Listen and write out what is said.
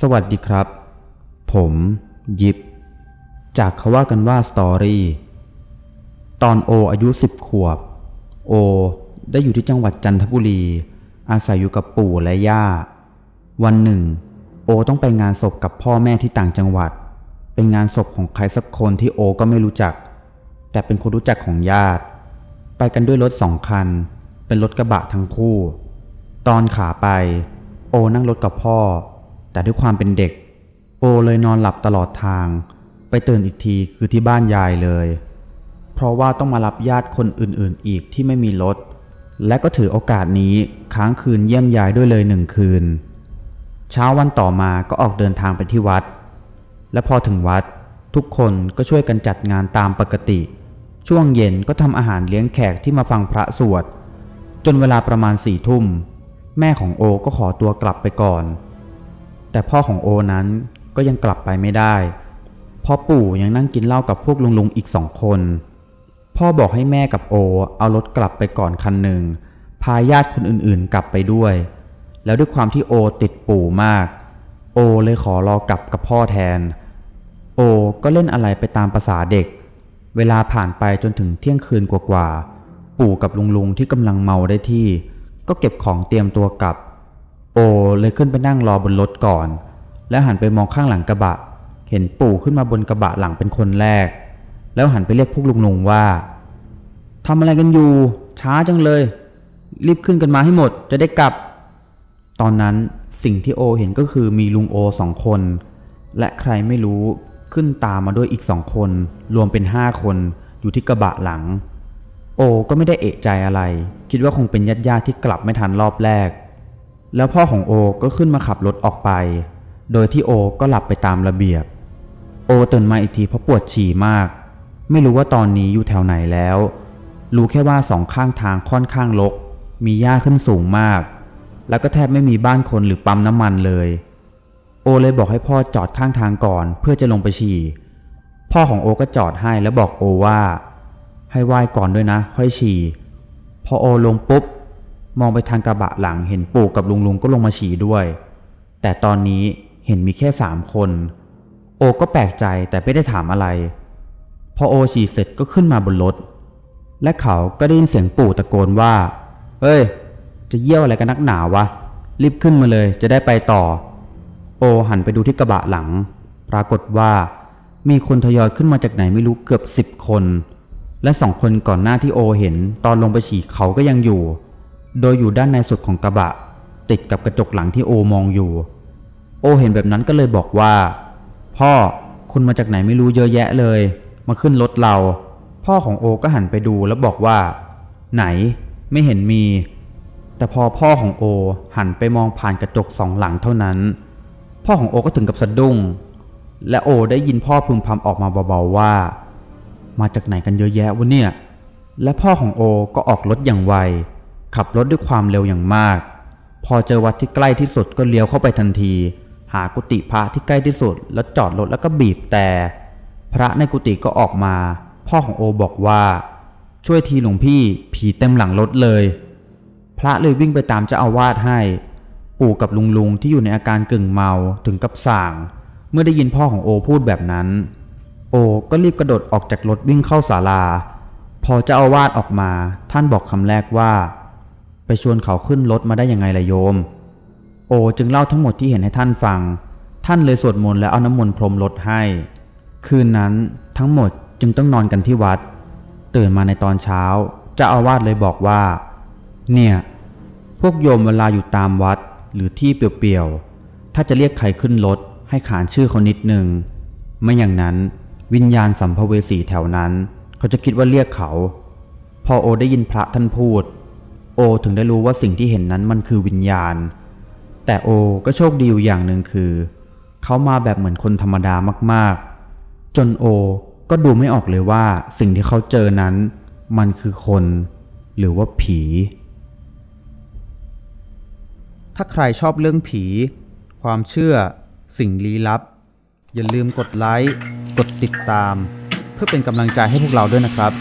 สวัสดีครับ ผม ยิบ จากเขาว่ากันว่าสตอรี่ ตอนโออายุ10ขวบ โอ ได้อยู่ที่จังหวัดจันทบุรี อาศัยอยู่กับปู่และย่า วันหนึ่ง โอต้องไปงานศพกับพ่อแม่ที่ต่างจังหวัด เป็นงานศพของใครสักคนที่โอก็ไม่รู้จัก แต่เป็นคนรู้จักของญาติ ไปกันด้วยรถสองคัน เป็นรถกระบะทั้งคู่ ตอนขาไป โอนั่งรถกับพ่อ แต่ด้วยความเป็นเด็กโอเลยนอนหลับตลอดทาง ไปตื่นอีกทีคือที่บ้านยายเลย เพราะว่าต้องมารับญาติคนอื่นๆ อีกที่ไม่มีรถ และก็ถือโอกาสนี้ค้างคืนเยี่ยมยายด้วยเลยหนึ่งคืน เช้าวันต่อมาก็ออกเดินทางไปที่วัด และพอถึงวัด ทุกคนก็ช่วยกันจัดงานตามปกติ ช่วงเย็นก็ทำอาหารเลี้ยงแขกที่มาฟังพระสวดจนเวลาประมาณสี่ทุ่ม แม่ของโอก็ขอตัวกลับไปก่อน แต่พ่อของโอนั้นก็ยังกลับไปไม่ได้พราะปู่ยังนั่งกินเหล้ากับพวกลุงๆอีกสองคน พ่อบอกให้แม่กับโอ เอารถกลับไปก่อนคันหนึ่ง พาญาติคนอื่นๆกลับไปด้วย แล้วด้วยความที่โอติดปู่มาก โอเลยขอรอกลับกับพ่อแทน โอก็เล่นอะไรไปตามภาษาเด็ก เวลาผ่านไปจนถึงเที่ยงคืนกว่าๆ ปู่กับลุงลุงที่กำลังเมาได้ที่ ก็เก็บของเตรียมตัวกลับ โอเลยขึ้นไปนั่งรอบนรถก่อน แล้วหันไปมองข้างหลังกระบะ เห็นปู่ขึ้นมาบนกระบะหลังเป็นคนแรก แล้วหันไปเรียกพวกลุงลุงว่าทำอะไรกันอยู่ ช้าจังเลย รีบขึ้นกันมาให้หมด จะได้กลับ ตอนนั้นสิ่งที่โอเห็นก็คือมีลุงโอสองคน และใครไม่รู้ขึ้นตามมาด้วยอีกสองคน รวมเป็นห้าคนอยู่ที่กระบะหลัง โอก็ไม่ได้เอะใจอะไร คิดว่าคงเป็นญาติญาติที่กลับไม่ทันรอบแรก แล้วพ่อของโอก็ขึ้นมาขับรถออกไป โดยที่โอก็หลับไปตามระเบียบ โอตื่นมาอีกทีเพราะปวดฉี่มาก ไม่รู้ว่าตอนนี้อยู่แถวไหนแล้ว รู้แค่ว่าสองข้างทางค่อนข้างรกมีหญ้าขึ้นสูงมาก แล้วก็แทบไม่มีบ้านคนหรือปั๊มน้ำมันเลย โอเลยบอกให้พ่อจอดข้างทางก่อนเพื่อจะลงไปฉี่ พ่อของโอก็จอดให้แล้วบอกโอว่า ให้ไหว้ก่อนด้วยนะ ค่อยฉี่ พอโอลงปุ๊บ มองไปทางกระบะหลังเห็นปู่กับลุงลุงก็ลงมาฉี่ด้วย แต่ตอนนี้เห็นมีแค่สามคน โอก็แปลกใจแต่ไม่ได้ถามอะไร พอโอฉี่เสร็จก็ขึ้นมาบนรถ และเขาก็ได้ยินเสียงปู่ตะโกนว่า เฮ้ย จะเยี่ยวอะไรกันนักหนาวะ รีบขึ้นมาเลยจะได้ไปต่อ โอหันไปดูที่กระบะหลัง ปรากฏว่า มีคนทยอยขึ้นมาจากไหนไม่รู้เกือบสิบคน และสองคนก่อนหน้าที่โอเห็นตอนลงไปฉี่เขาก็ยังอยู่ โดยอยู่ด้านในสุดของกระบะ ติดกับกระจกหลังที่โอมองอยู่ โอเห็นแบบนั้นก็เลยบอกว่า พ่อคุณมาจากไหนไม่รู้เยอะแยะเลย มาขึ้นรถเรา พ่อของโอก็หันไปดูแล้วบอกว่า ไหนไม่เห็นมี แต่พอพ่อของโอหันไปมองผ่านกระจกสองหลังเท่านั้น พ่อของโอก็ถึงกับสะดุ้ง และโอได้ยินพ่อพึมพำออกมาเบาๆว่า มาจากไหนกันเยอะแยะวะเนี่ยและพ่อของโอก็ออกรถอย่างไว ขับรถด้วยความเร็วอย่างมาก พอเจอวัดที่ใกล้ที่สุดก็เลี้ยวเข้าไปทันที หากุฏิพระที่ใกล้ที่สุด แล้วจอดรถแล้วก็บีบแต่ พระในกุฏิก็ออกมา พ่อของโอบอกว่า ช่วยทีหลวงพี่ผีเต็มหลังรถเลย พระเลยวิ่งไปตามเจ้าอาวาสให้ ปู่กับลุงลุงที่อยู่ในอาการกึ่งเมาถึงกับส่างเมื่อได้ยินพ่อของโอพูดแบบนั้น โอก็รีบกระโดดออกจากรถวิ่งเข้าศาลา พอเจ้าอาวาสออกมา ท่านบอกคำแรกว่า ไปชวนเขาขึ้นรถมาได้ยังไงล่ะโยม โอจึงเล่าทั้งหมดที่เห็นให้ท่านฟัง ท่านเลยสวดมนต์และเอาน้ำมนต์พรมรถให้ คืนนั้นทั้งหมดจึงต้องนอนกันที่วัด ตื่นมาในตอนเช้าจ้าอาวาสเลยบอกว่า เนี่ย พวกโยมเวลาอยู่ตามวัดหรือที่เปลี่ยวๆ ถ้าจะเรียกใครขึ้นรถให้ขานชื่อเขานิดนึง ไม่อย่างนั้นวิญญาณสัมภเวสีแถวนั้น เขาจะคิดว่าเรียกเขา พอโอได้ยินพระท่านพูด โอถึงได้รู้ว่าสิ่งที่เห็นนั้นมันคือวิญญาณ แต่โอก็โชคดีอยู่อย่างหนึ่งคือ เขามาแบบเหมือนคนธรรมดามากๆ จนโอก็ดูไม่ออกเลยว่าสิ่งที่เขาเจอนั้น มันคือคน หรือว่าผี ถ้าใครชอบเรื่องผี ความเชื่อ สิ่งลี้ลับ อย่าลืมกดไลค์ กดติดตาม เพื่อเป็นกำลังใจให้พวกเราด้วยนะครับ